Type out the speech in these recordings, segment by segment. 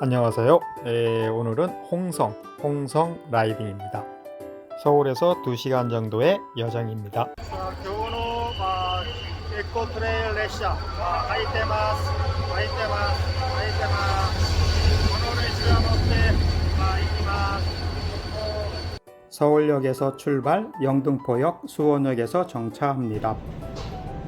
안녕하세요. 에, 오늘은 홍성, 홍성 라이딩입니다. 서울에서 2시간 정도의 여정입니다. 서울역에서 출발, 영등포역, 수원역에서 정차합니다.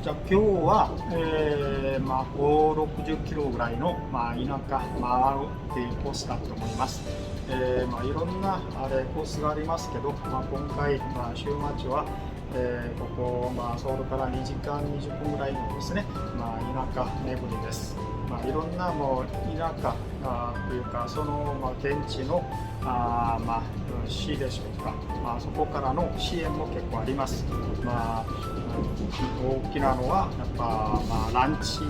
じゃあ今日は、えーまあ、5、60キロぐらいの、まあ、田舎回るっていうコースだと思います。えーまあ、いろんなあれコースがありますけど、まあ、今回、まあ、週末は、えーここ、まあ、ソウルから2時間20分ぐらいのですね、まあ、田舎巡りです。まあ、いろんなもう田舎あというかその、まあ、現地のあー、まあ、市でしょうか、まあ、そこからの支援も結構あります。まあ大きなのはやっぱ、まあ、ランチ、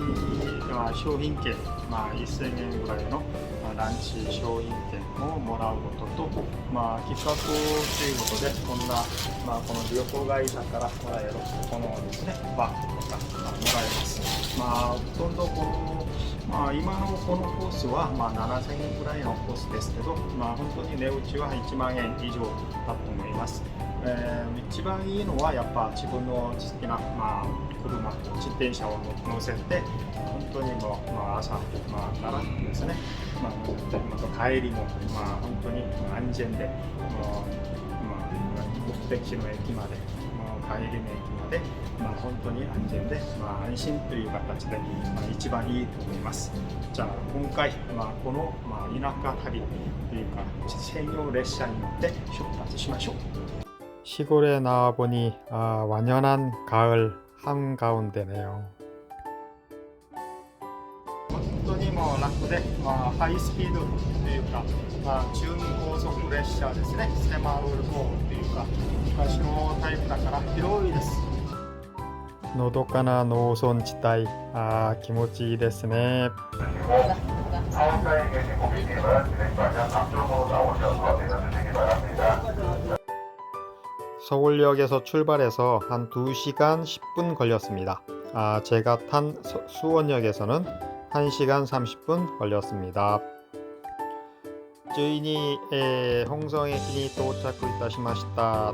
まあ、商品券、まあ、1000円ぐらいの、まあ、ランチ商品券をもらうことと、まあ、企画ということでこんな、まあ、この旅行会社からもらえるこのですねバッグとか、まあ、もらえます。まあ、ほとんどこのまあ、今のこのコースは、まあ、7000円ぐらいのコースですけど、まあ、本当に値打ちは1万円以上だと思います。えー一番いいのはやっぱ自分の好きな、まあ、車自転車を乗せて本当にもう、まあ、朝、まあ、からですね、まあ、また帰りも、まあ、本当に安全でもう、まあ、目的地の駅まで、もう帰りの駅まで、まあ、本当に安全で、まあ、安心という形で、まあ、一番いいと思いますじゃあ今回、まあ、この、まあ、田舎旅というか専用列車に乗って出発しましょう 시골에 나와 보니 아, 완연한 가을 한가운데네요. 本当にもう楽で、まあ、ハイスピードというか、まあ、中高速列車ですね、セマウル号というか、昔のタイプだから広いです。 노독가나 노손 지다이 아, 기모찌いいですね. 가운데에 계신 고객님은 진행자장 앞쪽으로 나오셔서 내려주시기 바랍니다. 서울역에서 출발해서 한 2시간 10분 걸렸습니다. 아, 제가 탄 서- 수원역에서는 1시간 30분 걸렸습니다. 주인이 에, 홍성駅に到着いたしました。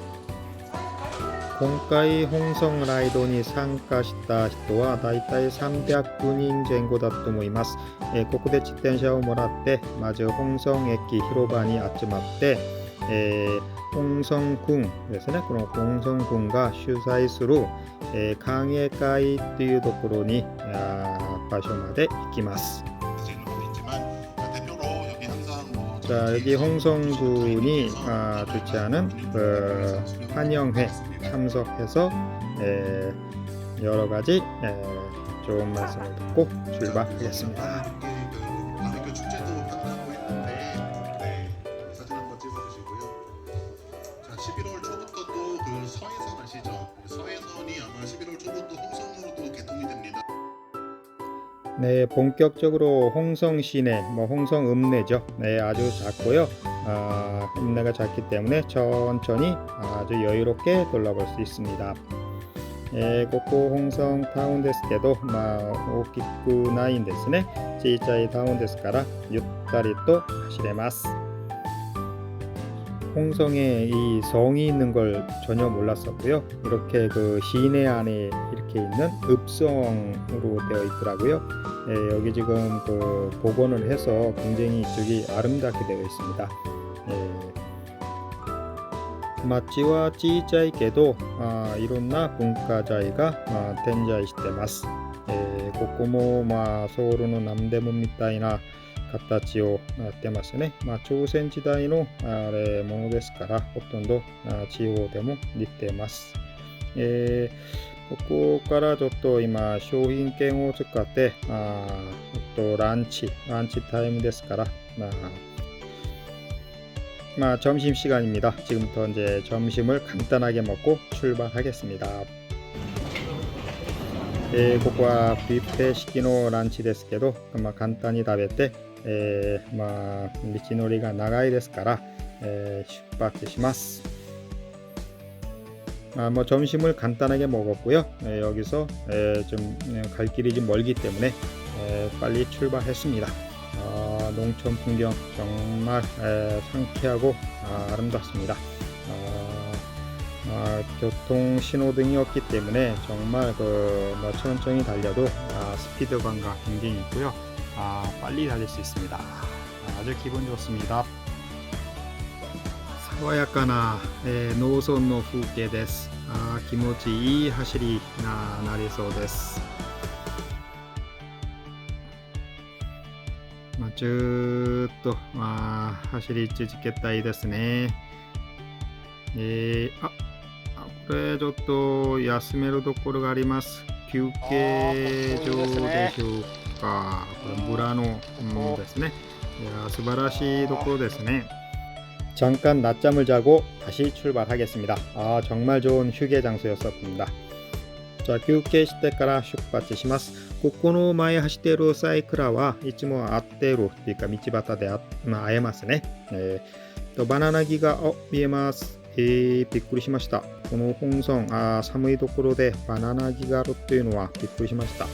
今回本村ライドに参加した人は大体300人前後だと思います、えー、ここで自転車をもらってまず本村駅広場に集まって、えー、本村君ですね。この本村君が主催する、えー、歓迎会っていうところにあ場所まで行きます。 자, 여기 홍성군이 아, 주최하는 그 환영회 참석해서 에, 여러 가지 에, 좋은 말씀을 듣고 출발하겠습니다. 네, 본격적으로 홍성 시내, 뭐 홍성 읍내죠. 네, 아주 작고요. 아, 읍내가 작기 때문에 천천히 아주 여유롭게 돌아볼 수 있습니다. 예, ここ 홍성 타운 ですけど、まあ大きくないんですね。小さいタウンですからゆったりと走れます. 홍성에 이 성이 있는 걸 전혀 몰랐었고요. 이렇게 그 시내 안에 이렇게 있는 읍성으로 되어 있더라고요. 예, 여기 지금 그 복원을 해서 굉장히 이쪽이 아름답게 되어 있습니다. 예. 町は小さいけど、あいろんな文化財が、まあ、点在してます。えーここも、まあ、ソウルの南デモみたいな 形をしてましてね、まあ、朝鮮時代のあれものですから、ほとんど地方でも出てます。えー、ここからちょっと今、商品券を使って、あとランチ、ランチタイムですから、まあ、마 점심 시간입니 다. 지금부터 이제 점심을 간단하게 먹고 출발하겠습니 다. ここはビュッフェ式のランチですけど、まあ、簡単に食べて、 えーまあ、道のりが長いですから、えー出発します。 아, 뭐 점심을 간단하게 먹었고요. 예, 여기서 예, 좀 갈 길이 좀 멀기 때문에 예, 빨리 출발했습니다. 아, 농촌 풍경 정말 예, 상쾌하고 아, 아름답습니다. 아, 아, 교통 신호등이 없기 때문에 정말 그, 뭐 천천히 달려도 아, 스피드감가 굉장히 있고요. 아, 빨리 달릴 수 있습니다. 아주 기분 좋습니다. 爽やかな、えー農村の風景ですあー気持ちいい走りななりそうです、まあ、ずーっと、まあ、走り続けたいですねえーああこれちょっと休めるところがあります休憩所でしょうか かこれブラの、うん、ですねいや素晴らしいところですね잠깐 낮잠을 자고 다시 출발하겠습니 다. 아 정말 좋은 휴게 장소였었습니 다. 자, 休憩してから出発します.ここの前走ってるサイクラはいつもあってるっていうか道端であ、まあ、会えますね。えー、とバナナ木が見えます。えー、びっくりしました。この本村あ寒いところでバナナ木があるっていうのはびっくりしました。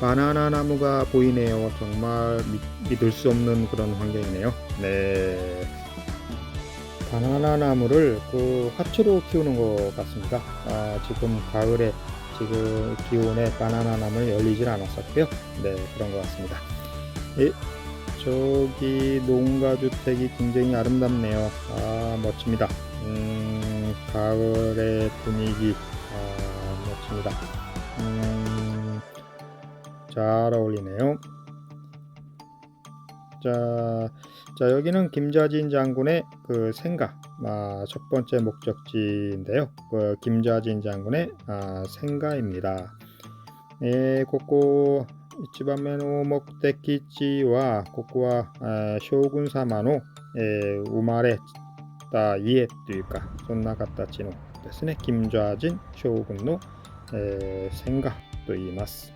바나나 나무가 보이네요. 정말 믿, 믿을 수 없는 그런 환경이네요. 네. 바나나 나무를 그 화초로 키우는 것 같습니다. 아, 지금 가을에 지금 기온에 바나나 나무는 열리질 않았었고요. 네, 그런 것 같습니다. 예, 저기 농가 주택이 굉장히 아름답네요. 아, 멋집니다. 음, 가을의 분위기 아, 멋집니다. 음, 잘 어울리네요. 자, 자 여기는 김자진 장군의 그 생각 아, 첫 번째 목적지인데요. 그 김자진 장군의 아, 생가입니다. 에, 고고 一番目の目的地は、ここは、 아, 쇼군 사마노 예, 우마레다 이에 というか, そんな形のですね、김좌진将軍の、えー、생각と言います。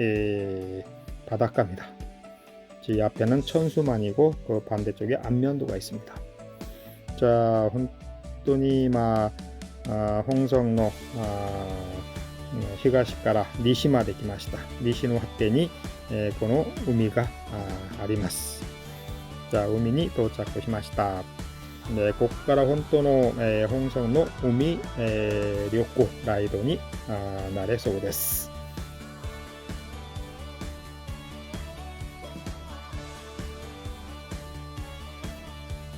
예, 바닷가입니다. 이 앞에는 천수만이고 그 반대쪽에 안면도가 있습니다. 자, 혼돈이마 아, 홍성노 아, 음, 히가시카라 니시마 데키마시다. 니시노 핫데니 예, 고노 우미가 아, 아리마스. 자, 우미니 도착しました. 네, ここから本当の、えー、本村の海、えー、旅行ライドにあなれそうです。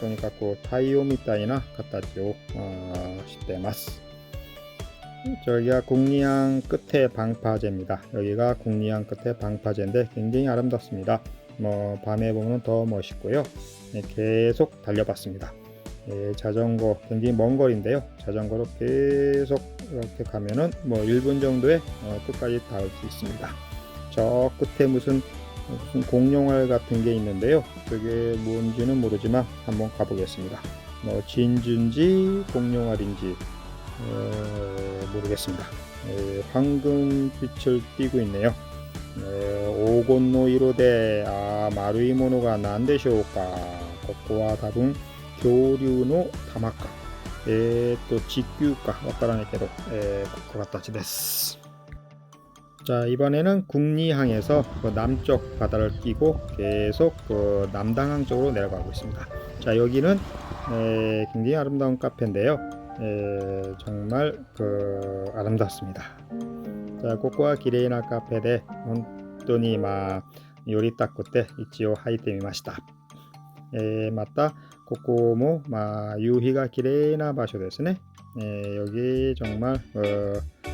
とにかく太陽みたいな形をあーしてます저기가국리항 끝에 방파제입니다. 여기가 국리항 끝에 방파제인데 굉장히 아름답습니다. 뭐 밤에 보면 더 멋있고요. 네, 계속 달려봤습니다. 예, 자전거 굉장히 먼 거리인데요. 자전거로 계속 이렇게 가면은 뭐 1분 정도에 어, 끝까지 닿을 수 있습니다. 저 끝에 무슨 무슨 공룡알 같은 게 있는데요. 그게 뭔지는 모르지만 한번 가보겠습니다. 뭐 진주인지 공룡알인지 어, 모르겠습니다. 에, 황금빛을 띠고 있네요. 에, 오곤노 이로데 아 마루이 모노가 난데쇼까 ここは多分恐竜の玉かえっ、と地球かわからないけど、에, 그形です. 자 이번에는 국리항에서 그 남쪽 바다를 끼고 계속 그 남당항 쪽으로 내려가고 있습니다. 자 여기는 에, 굉장히 아름다운 카페인데요. 에, 정말 그 아름답습니다. 자ここは綺麗なカフェで本当にまあ寄りたくて一応入ってみました。えーまたここもまあ夕日が綺麗な場所ですね。えー여기 정말 어, 어,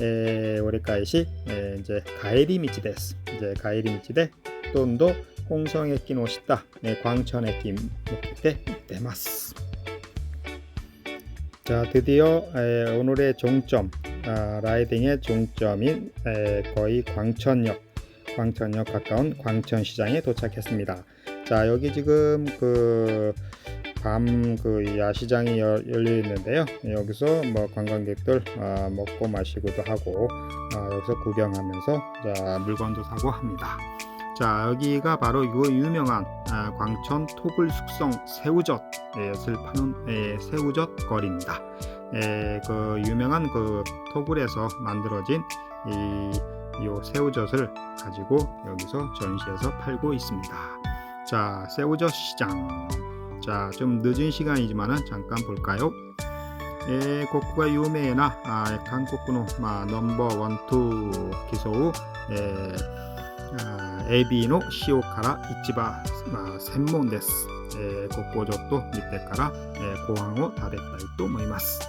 えー折り返し、えー이제帰り道です。이제帰り道で、どんどん홍성駅の下、えー광천駅向けて行ってます。 자, 드디어 에, 오늘의 종점, 아, 라이딩의 종점인 에, 거의 광천역, 광천역 가까운 광천시장에 도착했습니다. 자, 여기 지금 그 밤 그 야시장이 열- 열려 있는데요. 여기서 뭐 관광객들 아, 먹고 마시고도 하고 아, 여기서 구경하면서 자, 물건도 사고 합니다. 자, 여기가 바로 이 유명한 아, 광천 토굴 숙성 새우젓을 파는 에, 새우젓 거리입니다. 에, 그 유명한 그 토굴에서 만들어진 이, 이 새우젓을 가지고 여기서 전시해서 팔고 있습니다. 자, 새우젓 시장. 자, 좀 늦은 시간이지만은 잠깐 볼까요? えーここが有名なあー韓国の、まあ、ナンバーワン、ツー競う、えーあーエビの塩辛市場、まあ、専門です、えーここをちょっと見てから、えーご飯を食べたいと思います。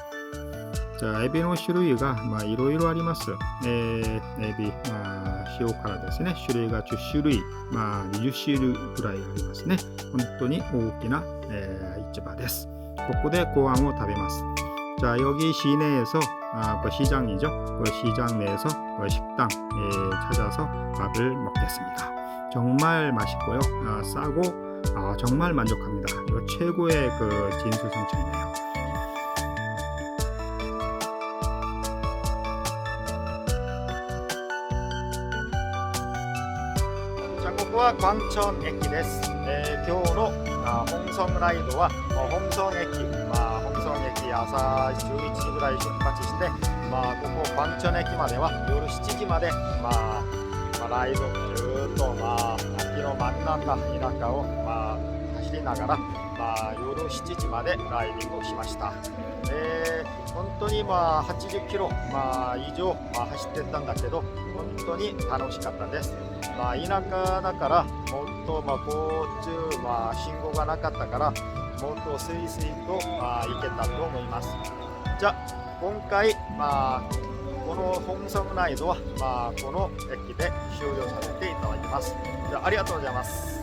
じゃあ、エビの種類が、まあ、いろいろあります。えーエビ、まあ、 あ 塩辛ですね。種類が10種類、まあ、20種類ぐらいありますね。本当に大きな、えー市場です。ここでご飯を食べます。 자 여기 시내에서 아, 그 시장이죠. 그 시장 내에서 그 식당 에 찾아서 밥을 먹겠습니다. 정말 맛있고요. 아, 싸고 아, 정말 만족합니다. 이거 최고의 그 진수성찬이네요. は関町駅です、えー、今日のあホンソンライドはホンソン駅、まあ、ホンソン駅朝11時ぐらい出発して、まあ、ここョ町駅までは夜7時まで、まあ、まあ、ライドずっと、まあ、秋の真ん中田舎を、まあ、走りながら、まあ、夜7時までライディングをしました。えー、本当にまあ80キロ、まあ、以上、まあ、走ってたんだけど本当に楽しかったです。まあ、田舎だからもっとまあ交通、まあ、信号がなかったからもっとスイスイと、まあ、行けたと思います。じゃあ今回、まあ、この本村ライドは、まあ、この駅で終了させていただきます。じゃあありがとうございます。